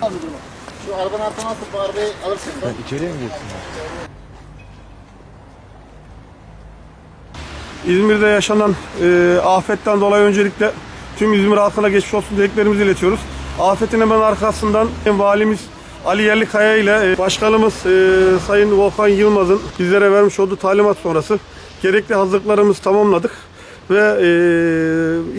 Şu arabanın altına atıp arabayı alırsın. Sen içeriye mi geçsin? İzmir'de yaşanan e, afetten dolayı öncelikle tüm İzmir halkına geçmiş olsun dileklerimizi iletiyoruz. Afetin hemen arkasından valimiz Ali Yerlikaya ile e, başkanımız e, Sayın Volkan Yılmaz'ın bizlere vermiş olduğu talimat sonrası gerekli hazırlıklarımızı tamamladık ve e,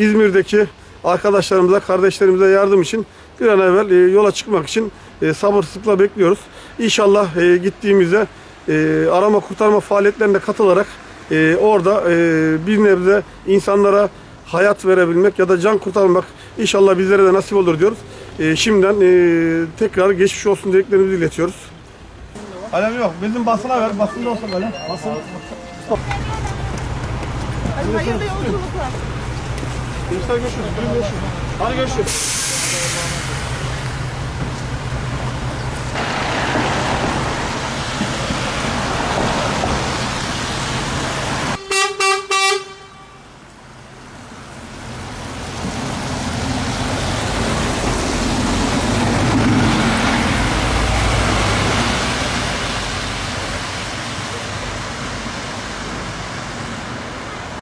İzmir'deki arkadaşlarımıza, kardeşlerimize yardım için bir an evvel e, yola çıkmak için e, sabırsızlıkla bekliyoruz. İnşallah e, gittiğimizde e, arama kurtarma faaliyetlerine katılarak e, orada e, bir nebze insanlara hayat verebilmek ya da can kurtarmak inşallah bizlere de nasip olur diyoruz. E, şimdiden e, tekrar geçmiş olsun dileklerimizi iletiyoruz. Kalem yok. Bizim basına ver. Basında olsa kalem. Basın. Hayırlı yolculuklar. Gençler görüşürüz. Görüşürüz. Hadi görüşürüz.